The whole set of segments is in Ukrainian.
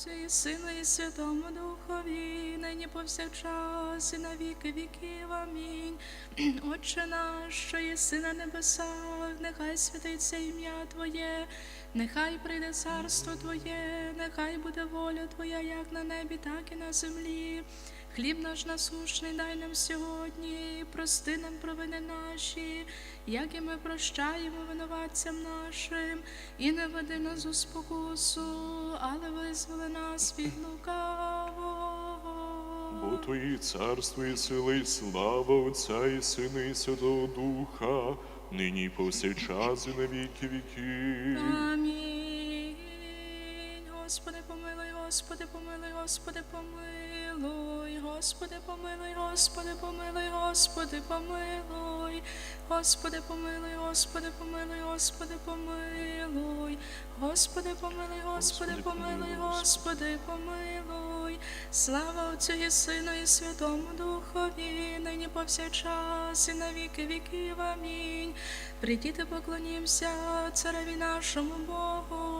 Отцю і Сину і Святому Духові, нині повсякчас і на віки віків. Амінь. Отче наш, що єси на небесах, нехай святиться ім'я Твоє, нехай прийде царство Твоє, нехай буде воля Твоя, як на небі, так і на землі. Хліб наш насущний дай нам сьогодні, прости нам провини наші, як і ми прощаємо винуватцям нашим, і не веди нас у спокусу, але визволи нас від лукавого. Бо Твої царство і сила, і слава Отця і Сина, і Святого Духа, нині і повсякчас і на віки віків. Амінь. Господи, Господи, помилуй, Господи, помилуй, Господи, помилуй, Господи, помилуй, Господи, помилуй, Господи, помилуй, Господи, помилуй, Господи, помилуй, Господи, помилуй, Господи, помилуй, Господи, помилуй. Слава Отцю і Сину і Святому Духові, нині повсякчас і на віки віків. Амінь. Прийдіте, поклонімся цареві нашому Богу,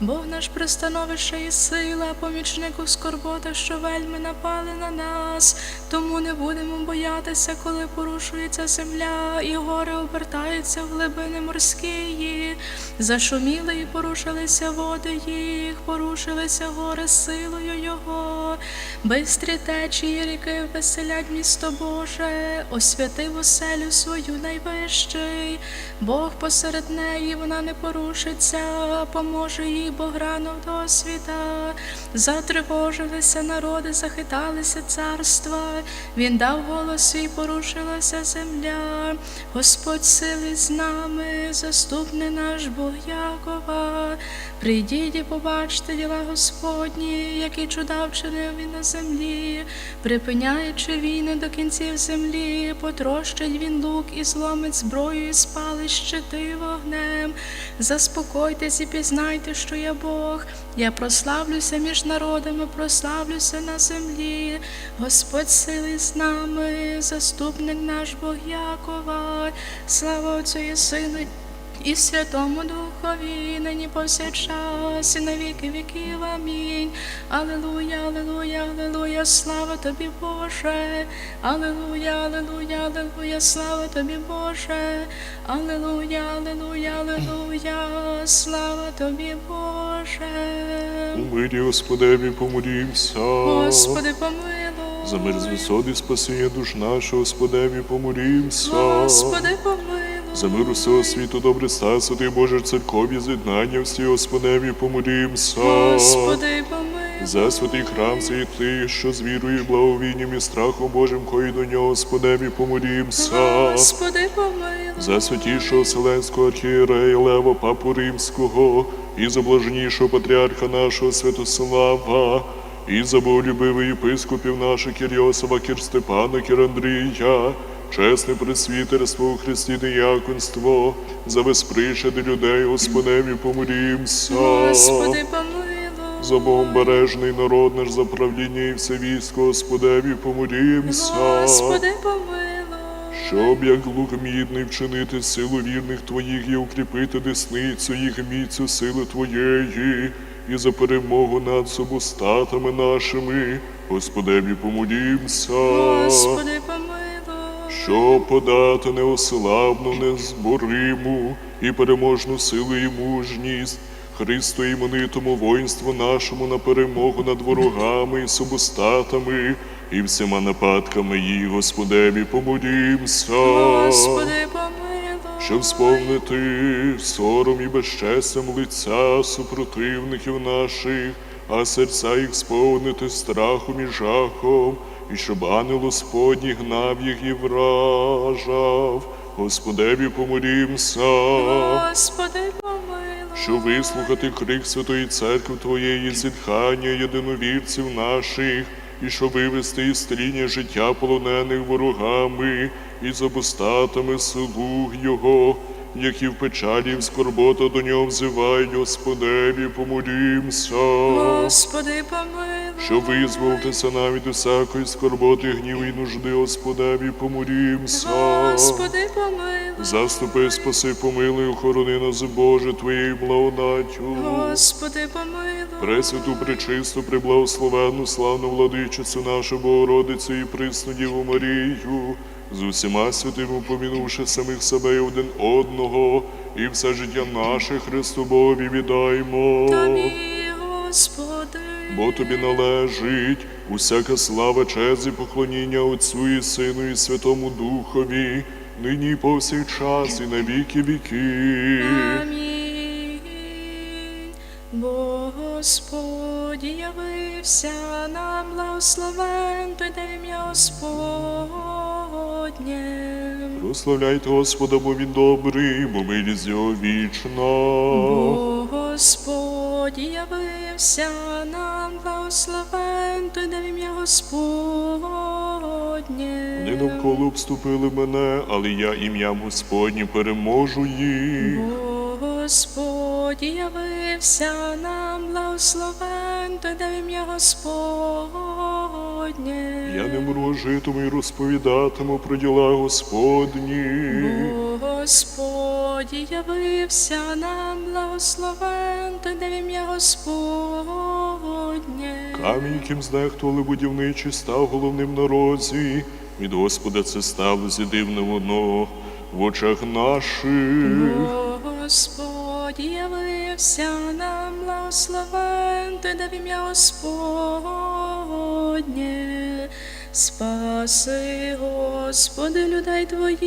Бог наш пристановище і сила, помічник у скорботах, що вельми напали на нас, тому не будемо боятися, коли порушується земля, і гори обертаються в глибини морські. Зашуміли і порушилися води їх, порушилися гори силою Його, бистрі течії ріки веселять місто Боже, освятив оселю свою найвищий, Бог посеред неї вона не порушиться, поможе їй Бог рано до світа. Затривожилися народи, захиталися царства, він дав голос свій, порушилася земля. Господь сили з нами, заступний наш Бог Якова. Прийдіть і побачте діла Господні, які чуда вчинив він на землі, припиняючи війни до кінців землі, потрощить він лук і зломить зброю, і спалить щити вогнем. Заспокойтесь і пізнайте, що я Бог. Я прославлюся між народами, прославлюся на землі. Господь сили з нами, заступник наш Бог Якова. Слава Отцю і Сину і Святому Духові, нині повсякчас, і на віки віків. Амінь. Алелуя, алелуя, алелуя, слава тобі, Боже. Алелуя, алелуя, алелуя, слава тобі, Боже. Алелуя, алелуя, алелуя, слава тобі, Боже. У мирі Господеві помолімся. Господи, помилуй. За мир з висот і спасіння душ нашого, Господеві помолімся. Господи, помилуй. За мир усього світу, добре ста, святий Боже, церкові з'єднання всі, Господеві помолімся. Господи, помилуй. За святий храм цей тих, що з вірою, благовінням і страхом Божим, кої до нього, Господеві помолімся. Господи, помилуй. За святішого Вселенського архієрея Лева Папу Римського, і за блаженнішого патріарха нашого Святослава, і за болюбивих єпископів наших Кірйосова, Кір Степана, Кір Андрія, чесне пресвітерство у Христі дияконство, за безпричини людей, Господеві помолімся. Господи, помилуй. За Богом бережний народ наш за правління і все військо, Господеві помолімся. Господи, помилуй. Щоб як лук мідний вчинити силу вірних твоїх і укріпити десницю їх міцю сили твоєї, і за перемогу над собостатами нашими, Господеві помолімся. Господи, помилуй. Щоб подати неослабну, незбориму і переможну силу і мужність, Христу іменитому воїнству нашому на перемогу над ворогами і собостатами, і всіма нападками їх, Господеві, помолімся. Господи. Щоб сповнити сором і безчестям лиця супротивників наших, а серця їх сповнити страхом і жахом, і щоб ангел Господній гнав їх і вражав. Господеві помолімся, Господи, помилуй. щоб вислухати крик Святої Церкви Твоєї, зітхання єдиновірців наших, і щоб вивести із стріння життя полонених ворогами і з обостатами слуг Його, які в печалі і в скорбота до нього взивають, Господеві помолімся. Господи, помилуй. що визволитися навіть усякої скорботи, гніву і нужди, Господеві, помолімся. Господи, помилуй. Заступи, спаси, помилуй, охорони нас, Боже, Твоєю благодаттю. Господи, помилуй. Пресвяту, пречисту, преблагословенну, славну владичицю нашу Богородицю і присну Діву Марію, з усіма святими помінувши самих себе і один одного, і все життя наше Христу Богові віддаймо. Тобі, Господи. Бо тобі належить усяка слава, честь і поклоніння Отцю і Сину і Святому Духові, нині і повсякчас, і на віки віки. Амінь. Бо Господь явився нам благословен, той ім'я Господнє. Прославляйте Господа, бо він добрий, бо милість його вічна. Бо Господь явився нам благословен, той де ім'я Господнє. Вони навколо обступили мене, але я ім'ям Господнім переможу їх. Бо Господь явився нам благословен, той де ім'я Господнє. Я не мру житиму і розповідатиму про діла Господні. Бо Господь явився нам благословен, той де ім'я Господнє. Камінь, яким знехтували будівничі, став головним на розі. Від Господа це сталося дивне воно в очах наших. Бо Господь явився нам благословен, той де ім'я Господнє. Спаси, Господи, людей Твоїх,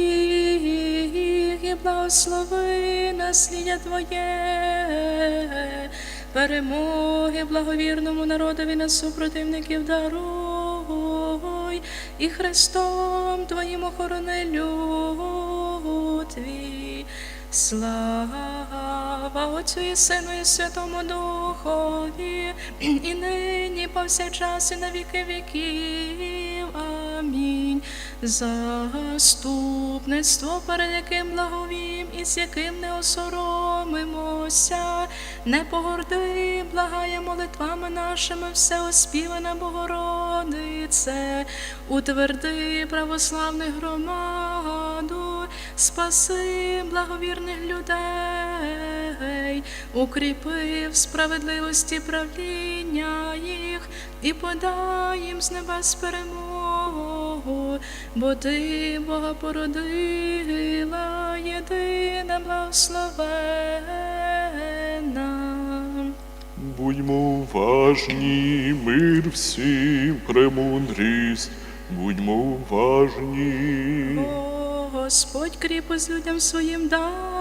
і благослови наслідя Твоє, перемоги благовірному народові на супротивників даруй, і Христом Твоїм охорони люд Твій. Слава Отцю і Сину і Святому Духові, і нині повсякчас і на віки віків. Амінь. Заступництво, перед яким благовім і з яким не осоромимося, не погорди, благає молитвами нашими, всеоспівана Богородице, утверди православних громаду, спаси благовірних людей, укріпи в справедливості правління їх і подай їм з небес перемогу, бо ти Бога породила, єдина благословена. Будьмо уважні, мир всім, премудрість, будьмо уважні. Господь кріпость людям своїм дасть,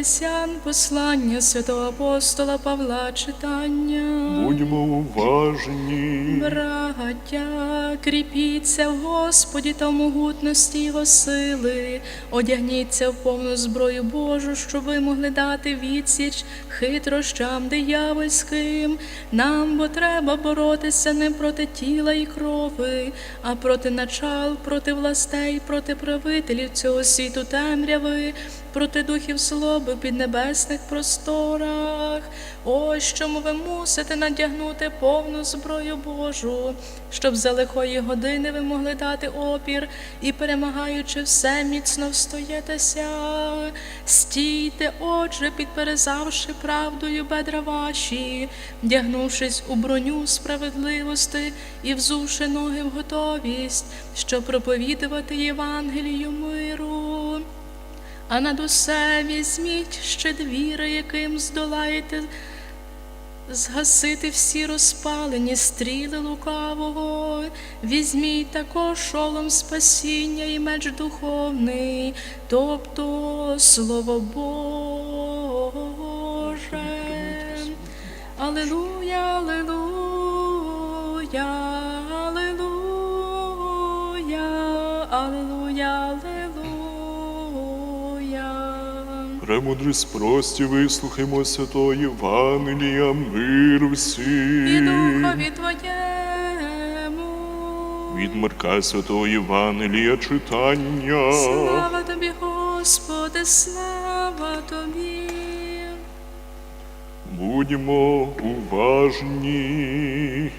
Ефесян послання святого апостола Павла читання. Будьмо уважні. Браття, кріпіться в Господі та в могутності Його сили, одягніться в повну зброю Божу, щоб ви могли дати відсіч хитрощам диявольським. Нам бо треба боротися не проти тіла і крови, а проти начал, проти властей, проти правителів цього світу темряви, проти духів злоби в піднебесних просторах. Ось чому ви мусите надягнути повну зброю Божу, щоб за лихої години ви могли дати опір і, перемагаючи все, міцно встоятися. Стійте, отже, підперезавши правдою бедра ваші, вдягнувшись у броню справедливості і взувши ноги в готовість, щоб проповідувати Євангелію миру. А над усе візьміть ще двіри, яким здолаєте згасити всі розпалені стріли лукавого. Візьміть також шолом спасіння і меч духовний, тобто слово Боже. Аллилуйя, Аллилуйя, Аллилуйя, Премудрість прості, вислухаймо святої Євангелія, мир І всім. духові Твоєму. Від Марка Святого Євангелія читання. Слава Тобі, Господи, слава Тобі. Будьмо уважні.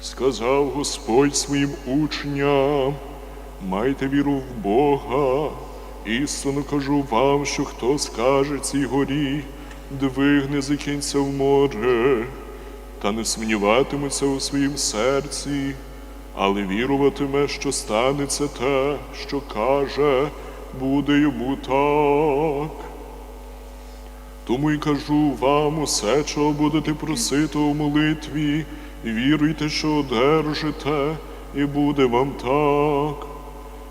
Сказав Господь своїм учням, майте віру в Бога. Істинно кажу вам, що хто скаже цій горі, двигне з кінця в море, та не сумніватиметься у своїм серці, але віруватиме, що станеться те, що каже, буде йому так. Тому й кажу вам усе, чого будете просити у молитві, віруйте, що одержите, і буде вам так.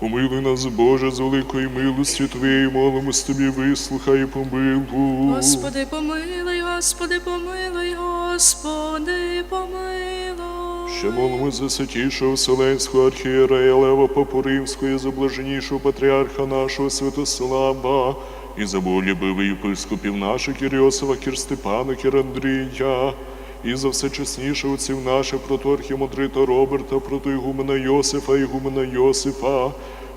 Помилуй нас, Боже, з великої милості Твоєї, молимось Тобі, вислухай і помилуй. Господи, помилуй, Господи, помилуй, Господи, помилуй. Ще молимо за святішого Вселенського архієрея Лева Папу Римського і за блаженнішого патріарха нашого Святослава, і за болюбивих єпископів наших Кірйосова, Кір Степана, Кір Андрія, і за всечесніших отців наших протоархімандрита Роберта, протоігумена Йосифа, ігумена Йосифа,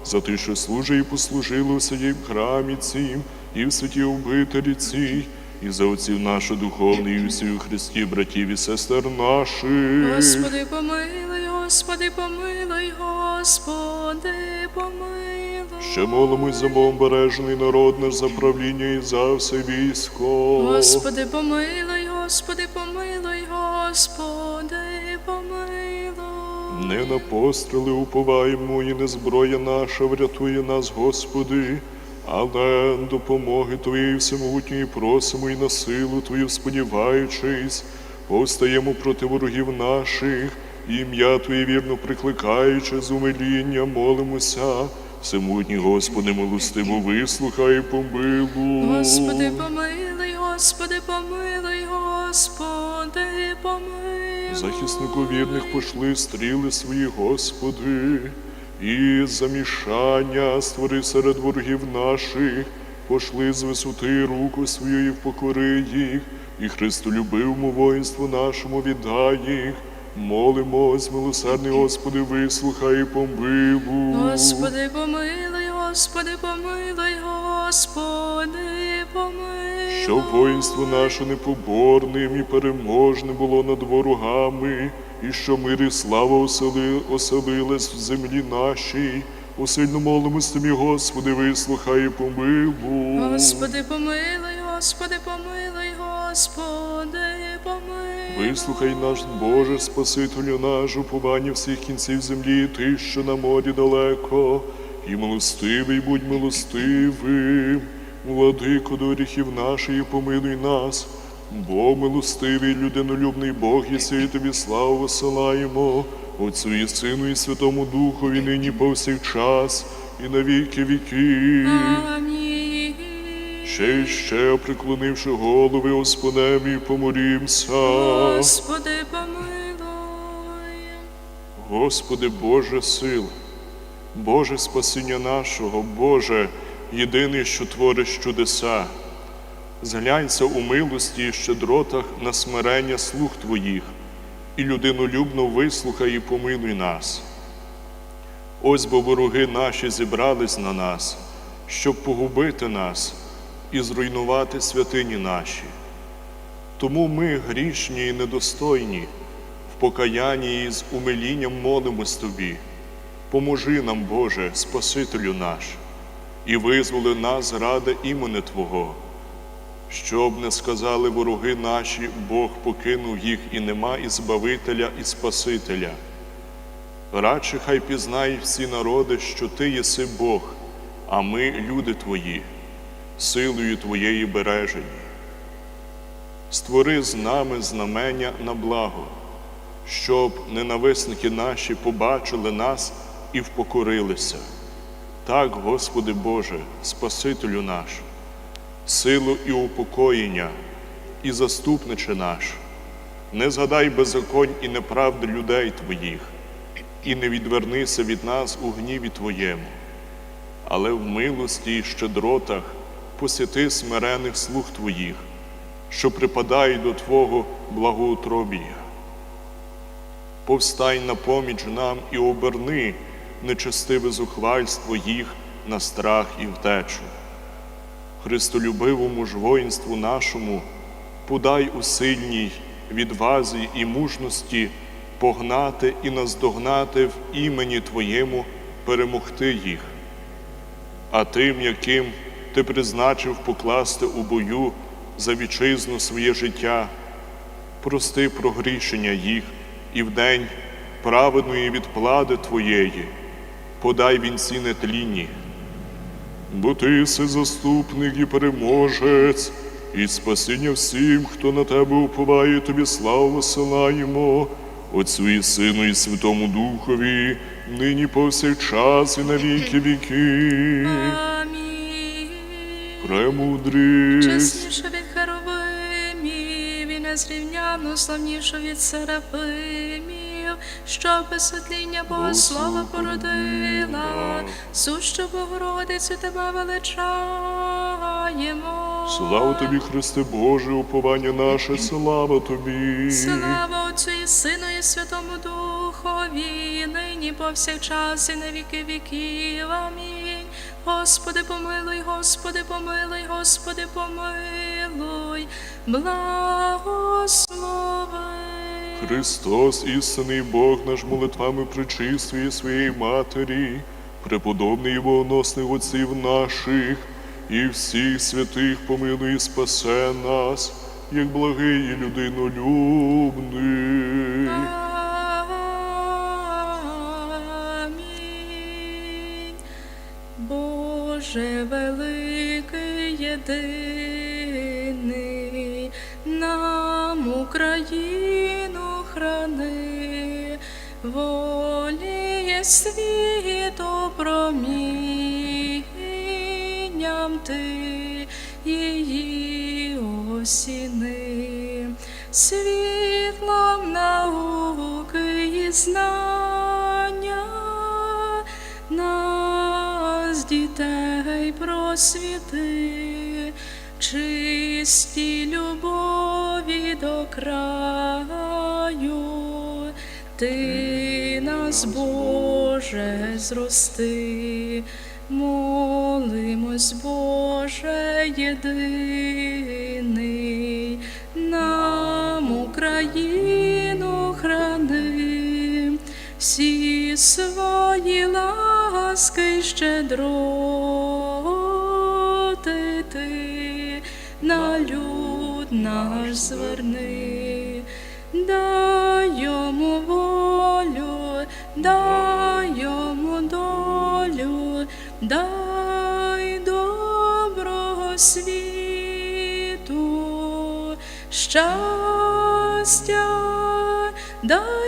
за те, що служить і послужили у своїм храмі цім, і в святій обителі цій, і за отців наших духовних і всіх у Христі, братів і сестер наших. Господи, помилуй, Господи, помилуй, Господи, помилуй. Ще молимось за бомбережний народ наш за правління і за все військо. Господи, помилуй, Господи, помилуй, Господи, помилуй. Не на постріли уповаємо, і не зброя наша врятує нас, Господи, але допомоги Твоєї всемогутньої просимо і на силу Твою сподіваючись, повстаємо проти ворогів наших, і ім'я Твоє вірно прикликаючи з умиління, молимося. Всемогутній Господи, милостиво вислухай і помилуй. Господи, помилуй, Господи, помилуй, Господи, помилуй. Захиснику вірних пошли стріли свої, Господи, і замішання створи серед ворогів наших, пошли з висоти руку свою і впокори їх, і Христолюбивому воїнству нашому віддай їх. Молимось, милосердний Господи, вислухай і помилуй. Господи, помилуй, Господи, помилуй, Господи, помилуй. Щоб воїнство наше непоборним і переможним було над ворогами, і що мир і слава осели, оселилась в землі нашій. Усильно молимось тобі, Господи, вислухай і помилуй. Господи, помилуй, Господи, помилуй, Господи, помилуй. Вислухай наш Боже, Спасителю наш, уповання всіх кінців землі, ти, що на морі далеко, і милостивий, будь милостивим, владико до гріхів наших, помилуй нас, бо милостивий, людинолюбний Бог, і тобі славу висилаємо, Отцю і Сину, і Святому Духові, нині повсякчас, і на віки. Амінь. Ще й ще, приклонивши голови Господеві, помолімся. Господи, помилуй. Господи, Боже сил, Боже спасіння нашого, Боже, єдиний, що твориш чудеса. Зглянься у милості і щедротах на смирення слуг Твоїх, і людинолюбно вислухай і помилуй нас. Ось бо вороги наші зібрались на нас, щоб погубити нас і зруйнувати святині наші. Тому ми, грішні і недостойні, в покаянні і з умилінням молимось Тобі. Поможи нам, Боже, Спасителю наш, і визволи нас ради імени Твого, щоб не сказали вороги наші, Бог покинув їх і нема і Збавителя, і Спасителя. Радше хай пізнають всі народи, що Ти єси Бог, а ми люди Твої, силою Твоєї бережені. Створи з нами знамення на благо, щоб ненависники наші побачили нас і впокорилися. Так, Господи Боже, Спасителю наш, силу і упокоєння, і заступниче наш, не згадай беззаконь і неправди людей Твоїх, і не відвернися від нас у гніві Твоєму, але в милості і щедротах посіти смирених слуг Твоїх, що припадають до Твого благоутробія. Повстань на поміч нам і оберни нечестиве зухвальство їх на страх і втечу. Христолюбивому ж воїнству нашому подай у сильній відвазі і мужності погнати і наздогнати в імені Твоєму перемогти їх. А тим, яким ти призначив покласти у бою за вітчизну своє життя, прости прогрішення їх і в день праведної відплади Твоєї, подай вінці нетлінні. Бо ти си заступник і переможець, і спасіння всім, хто на тебе уповає, тобі славу висилаємо, Отцю і Сину, і Святому Духові, нині повсякчас і на віки віки. Амінь. Премудрість. Чесніше від херовимів і незрівняно славніше від серафимів, що безсвітління Богослова породила, сущу Богородицю тебе величаємо. Слава тобі, Христе Боже, уповання наше, слава тобі. Слава Отцю і Сину і Святому Духові, нині повсякчас і на віки віків. Амінь. Господи, помилуй, Господи, помилуй, Господи, помилуй, благослови. Христос, істинний Бог наш молитвами причистує своєї Матері, преподобний і отців наших, і всіх святих помилуй спасе нас, як благий і людинолюбний. Амінь. Боже великий єдиний, храни, воліє світу промінням ти її осіни, світлом науки і знання нас дітей просвіти, чисті любові до краю, ти нас, Боже, зрости, молимось, Боже, єдиний, нам Україну храни, всі свої ласки щедроти ти. На люд наш зверни, дай йому волю, дай йому доброго світу, щастя, дай